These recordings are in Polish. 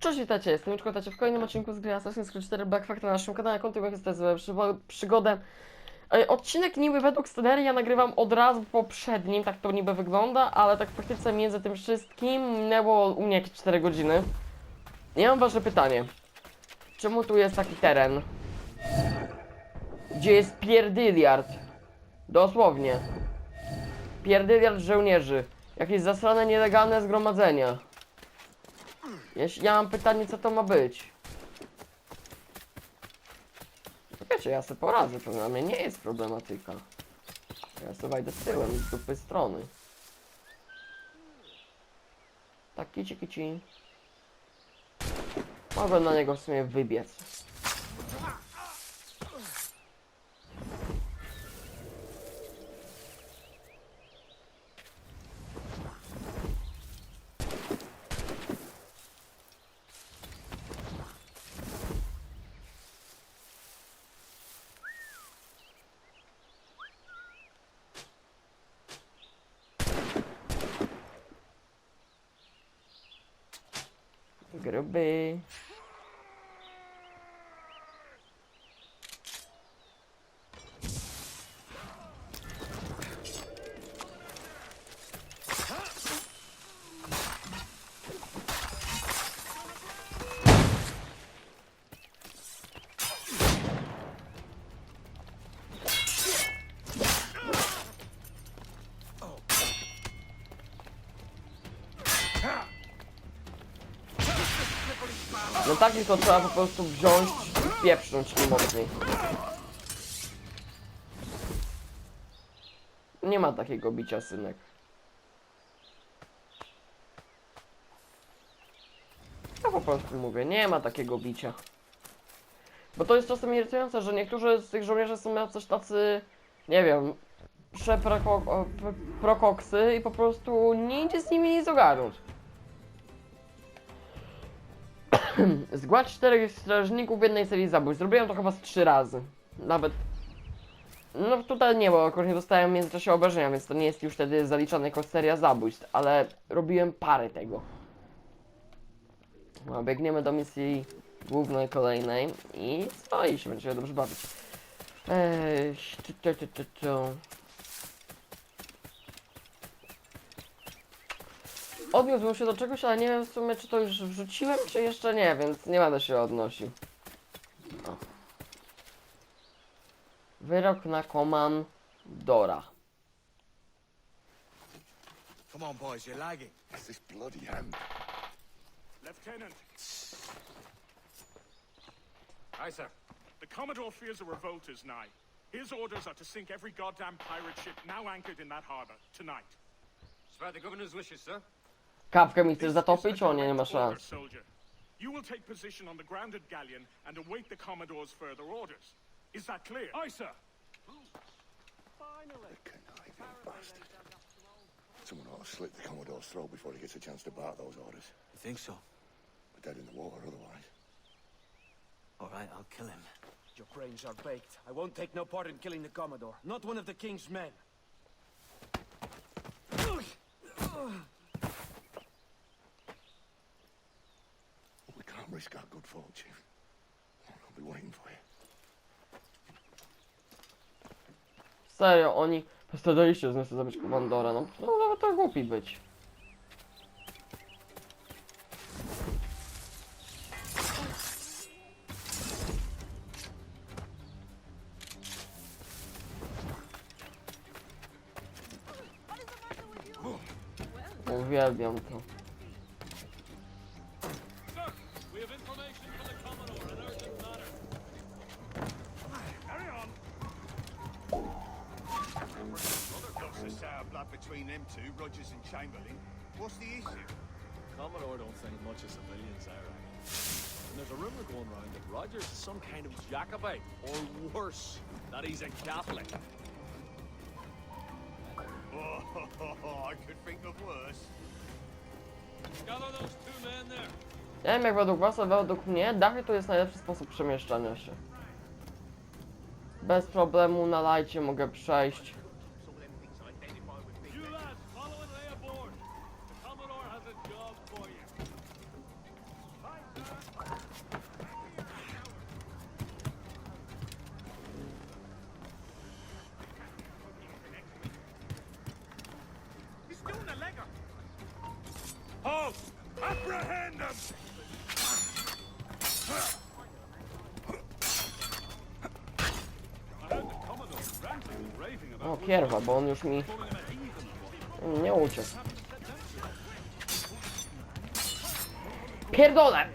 Cześć, witajcie, jestem witajcie w kolejnym odcinku z gry Assassin's Creed 4 Black Flag na naszym kanale, kontynuuję tę przygo- przygodę. E, Odcinek niby według scenerii ja nagrywam od razu po poprzednim, tak to niby wygląda, ale tak w praktyce między tym wszystkim minęło u mnie jakieś 4 godziny. Ja mam ważne pytanie. Czemu tu jest taki teren? Gdzie jest pierdyliard? Dosłownie. Pierdyliard żołnierzy. Jakieś zasrane, nielegalne zgromadzenia. Jeśli ja mam pytanie, co to ma być. No Wiecie, ja sobie poradzę, to dla mnie nie jest problematyka. Ja sobie z tyłem, z dupy strony. Tak, kici, kici. Mogę na niego w sumie wybiec. be No takich to trzeba po prostu wziąć i pieprznąć im mocniej. Nie ma takiego bicia, synek. Ja po prostu mówię, nie ma takiego bicia. Bo to jest czasem irytujące, że niektórzy z tych żołnierzy są coś tacy, nie wiem, przeprokoksy i po prostu nie idzie z nimi nic ogarnąć. Zgładź czterech strażników w jednej serii zabójstw. Zrobiłem to chyba z trzy razy. Nawet. No tutaj nie, bo akurat nie dostałem w międzyczasie obrażenia, więc to nie jest już wtedy zaliczane jako seria zabójstw, ale robiłem parę tego. No, biegniemy do misji głównej, kolejnej i co? I się będziemy dobrze bawić. Eee, tu, tu, tu, tu. Odniósłbym się do czegoś, ale nie wiem w sumie, czy to już wrzuciłem, czy jeszcze nie, więc nie będę się odnosił. O. Wyrok na komandora. Come on, boys, you're lagging. It's this bloody hand. Lieutenant, Aye, sir. the Commodore fears a revolt is nigh. His orders are to sink every goddamn pirate ship now anchored in that harbor tonight. It's the governor's wishes, sir. Kapkę mi chcesz This is zatopić? a O nie, nie ma direct order, szans. soldier. You will take position on the grounded galleon and await the Commodore's further orders. Is that clear? Aye, sir. Finally. Conniving bastard. Someone ought to slit the Commodore's throat before he gets a chance to bark those orders. You think so? We're dead in the water otherwise. All right, I'll kill him. Your brains are baked. I won't take no part in killing the Commodore. Not one of the King's men. Risk our good fortune. I'll be waiting. Serio, oni postanowiliście z nas zabić komandora, no. No nawet to głupi być. Uwielbiam to. Two, Rogers and Chamberlain. What's the issue? Commodore don't think much of civilians, I reckon. And there's a rumor going around that Rogers is some kind of Jacobite, or worse, that he's a Catholic. Oh, I could think of worse. Gather those two men there. Ja wiem jak według was, ale według mnie dachy to jest najlepszy sposób przemieszczania się. Bez problemu na lajcie mogę przejść. O, kierwa, bo on już mi nie uciekł. Pierdolę!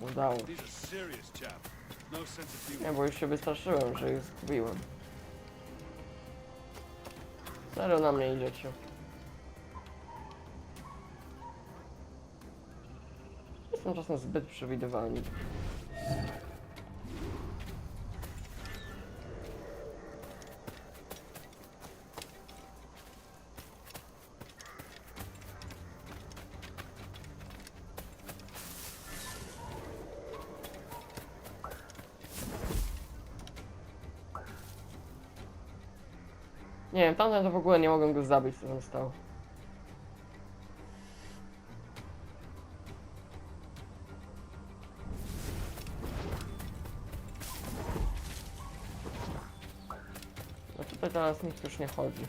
Udało. Nie, bo już się wystraszyłem, że ich zgubiłem. Serio na mnie idziecie. Jestem czasem zbyt przewidywalny. Nie wiem, tamten to w ogóle nie mogłem go zabić, co tam stało. Tutaj teraz nikt już nie chodzi.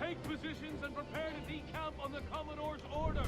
Take positions and prepare to decamp on the Commodore's order.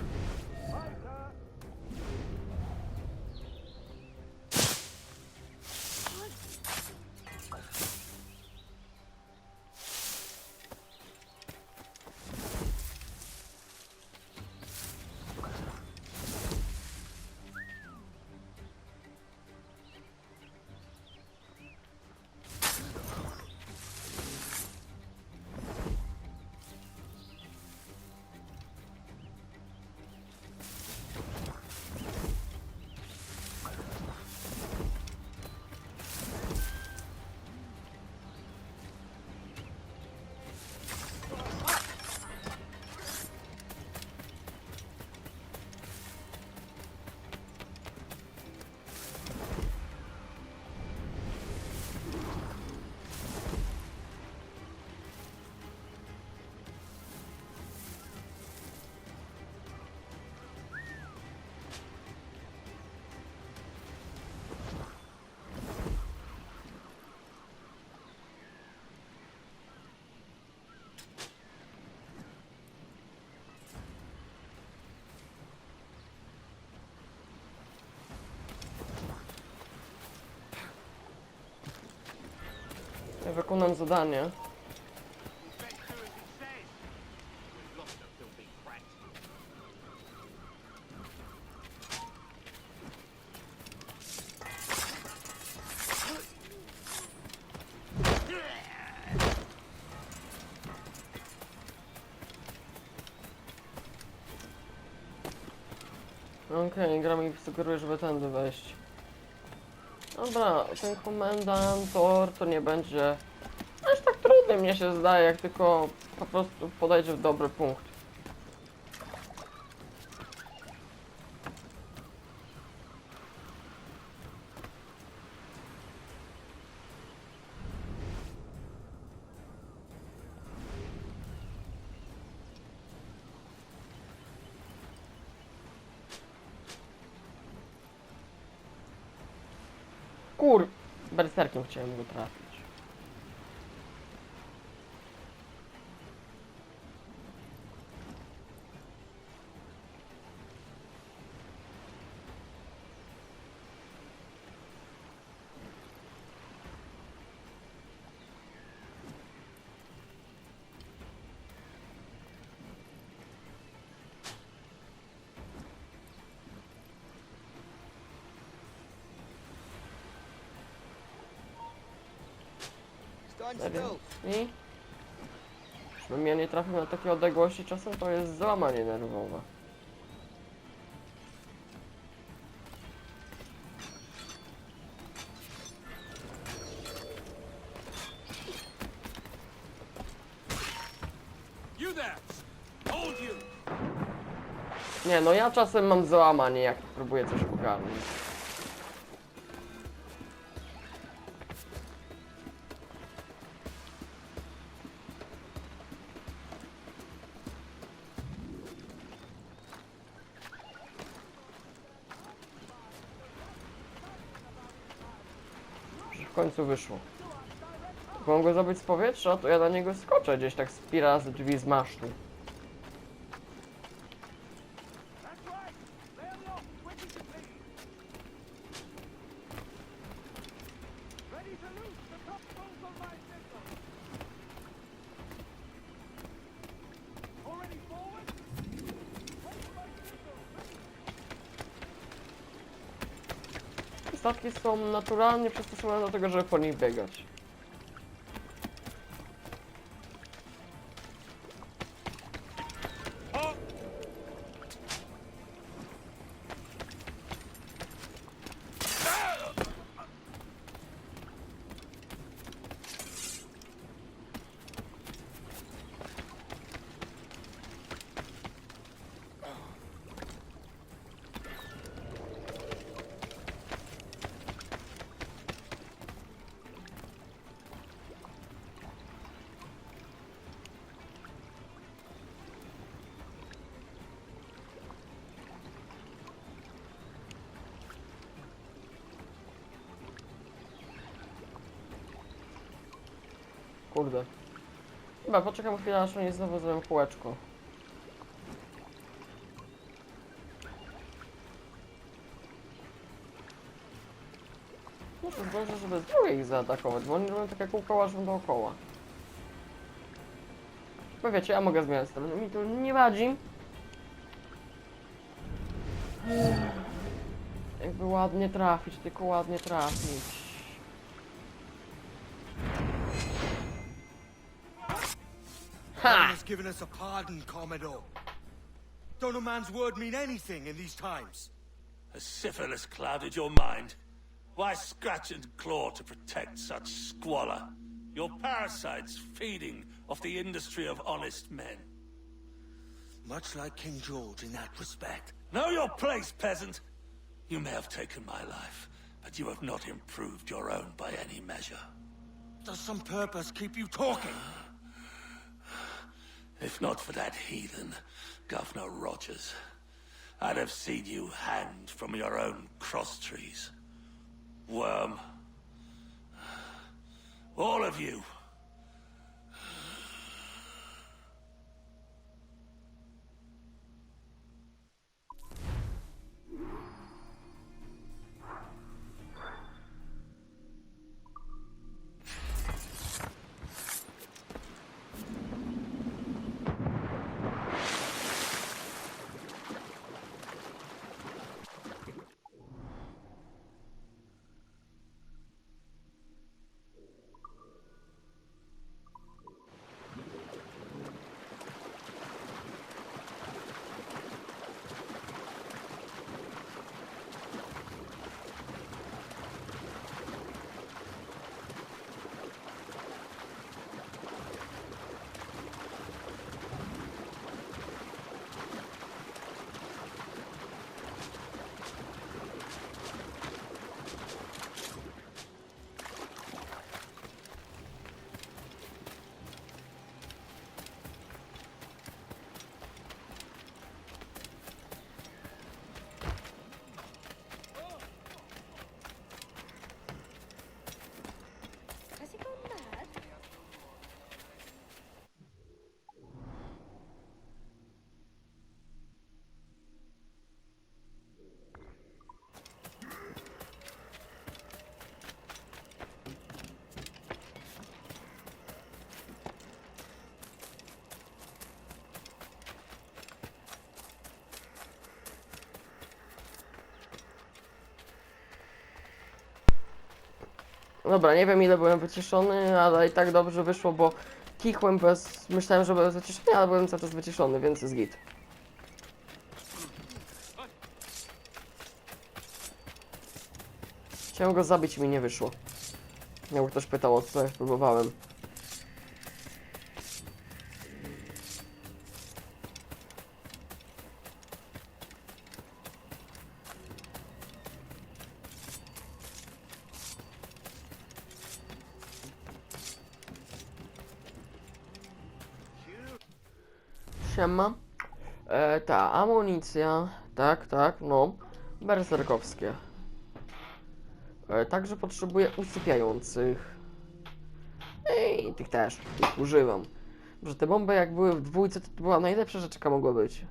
Ja wykonam zadanie. Okej, gra mi sugeruje, żeby tędy wejść. Dobra, ten komendantor to nie będzie aż tak trudny mnie się zdaje, jak tylko po prostu podejdzie w dobry punkt. Kur... Berserkiem chciałem go trafić. Serio? I? Żebym ja nie trafił na takie odległości czasem, to jest załamanie nerwowe. Nie, no ja czasem mam załamanie, jak próbuję coś ogarnąć. Końcu wyszło. Mam go zrobić z powietrza, to ja na niego skoczę gdzieś tak z pira z drzwi z masztu. Statki są naturalnie przystosowane do tego, żeby po nich biegać. Kurde. Chyba poczekam chwilę, aż oni znowu zrobią kółeczko. Może zdążę, żeby z drugiej ich zaatakować, bo oni robią takie kółko łażą dookoła. Bo wiecie, ja mogę zmieniać stronę, mi to nie wadzi. Jakby ładnie trafić, tylko ładnie trafić. Man has given us a pardon, Commodore. Don't a man's word mean anything in these times? Has syphilis clouded your mind? Why scratch and claw to protect such squalor? Your parasites feeding off the industry of honest men. Much like King George in that respect. Know your place, peasant. You may have taken my life, but you have not improved your own by any measure. Does some purpose keep you talking? If not for that heathen, Governor Rogers, I'd have seen you hanged from your own cross trees. Worm. All of you. Dobra, nie wiem ile byłem wyciszony, ale i tak dobrze wyszło, bo kichłem bez... Myślałem, że byłem wyciszony, ale byłem cały czas wyciszony, więc jest git. Chciałem go zabić mi nie wyszło. Jakby ktoś pytał o co próbowałem. Siema. E, ta amunicja, tak, tak, no. Berserkowskie. E, Także potrzebuję usypiających. Ej, tych też. Ich używam. Że te bomby jak były w dwójce, to, była najlepsza rzecz, jaka mogła być.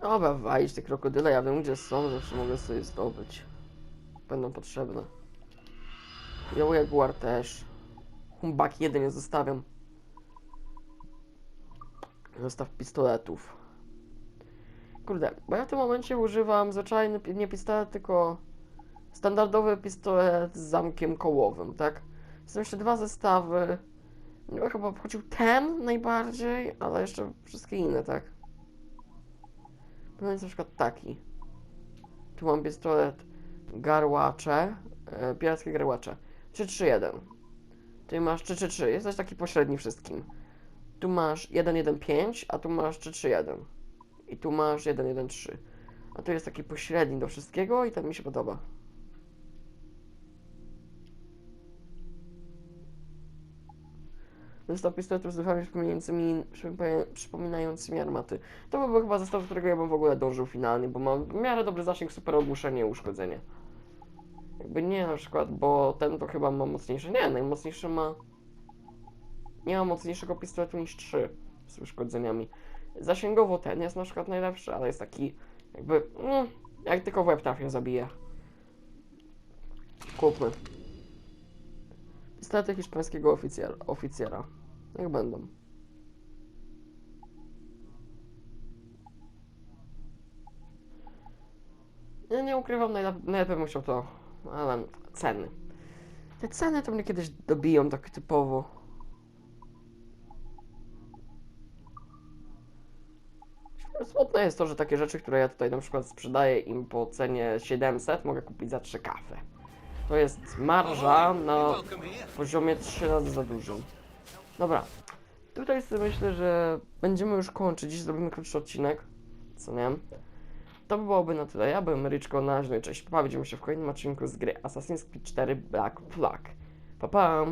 Dobra, walić te krokodyle, ja wiem gdzie są, zawsze mogę sobie zdobyć. Będą potrzebne. Ją Jaguar też. Humbak jeden zostawiam. Zestaw pistoletów. Kurde, bo ja w tym momencie używam zwyczajny, nie pistolet, tylko standardowy pistolet z zamkiem kołowym, tak? Są jeszcze dwa zestawy. Chyba obchodził ten najbardziej, ale jeszcze wszystkie inne, tak? No jest na przykład taki. Tu mam pistolet garłacze, e, pirackie garłacze. 331. Tu masz 333, jesteś taki pośredni wszystkim. Tu masz 115, a tu masz 331. I tu masz 113. A tu jest taki pośredni do wszystkiego i ten mi się podoba. Zestaw pistoletów z lufami przypominającymi, przypominającymi- armaty. To byłby chyba zestaw, do którego ja bym w ogóle dążył finalnie, bo mam w miarę dobry zasięg, super ogłuszenie uszkodzenie. Jakby nie na przykład, bo ten to chyba ma mocniejsze. Nie, najmocniejszy ma. Nie ma mocniejszego pistoletu niż 3 z uszkodzeniami. Zasięgowo ten jest na przykład najlepszy, ale jest taki jakby. No, jak tylko w łeb trafię. Kupmy. Pistolety hiszpańskiego oficjera. oficjera. Niech będą. Ja nie ukrywam, najlep- najlepiej bym chciał to, ale ceny. Te ceny to mnie kiedyś dobiją tak typowo. Smutne jest to, że takie rzeczy, które ja tutaj na przykład sprzedaję im po cenie 700, mogę kupić za 3 kafy. To jest marża na poziomie 3 razy za dużym. Dobra, tutaj sobie myślę, że będziemy już kończyć. Dziś zrobimy krótszy odcinek, co nie? To by byłoby na tyle. Ja byłem Ryczko, na razie, no i cześć. Pa, widzimy się w kolejnym odcinku z gry Assassin's Creed 4 Black Flag. Pa, pa!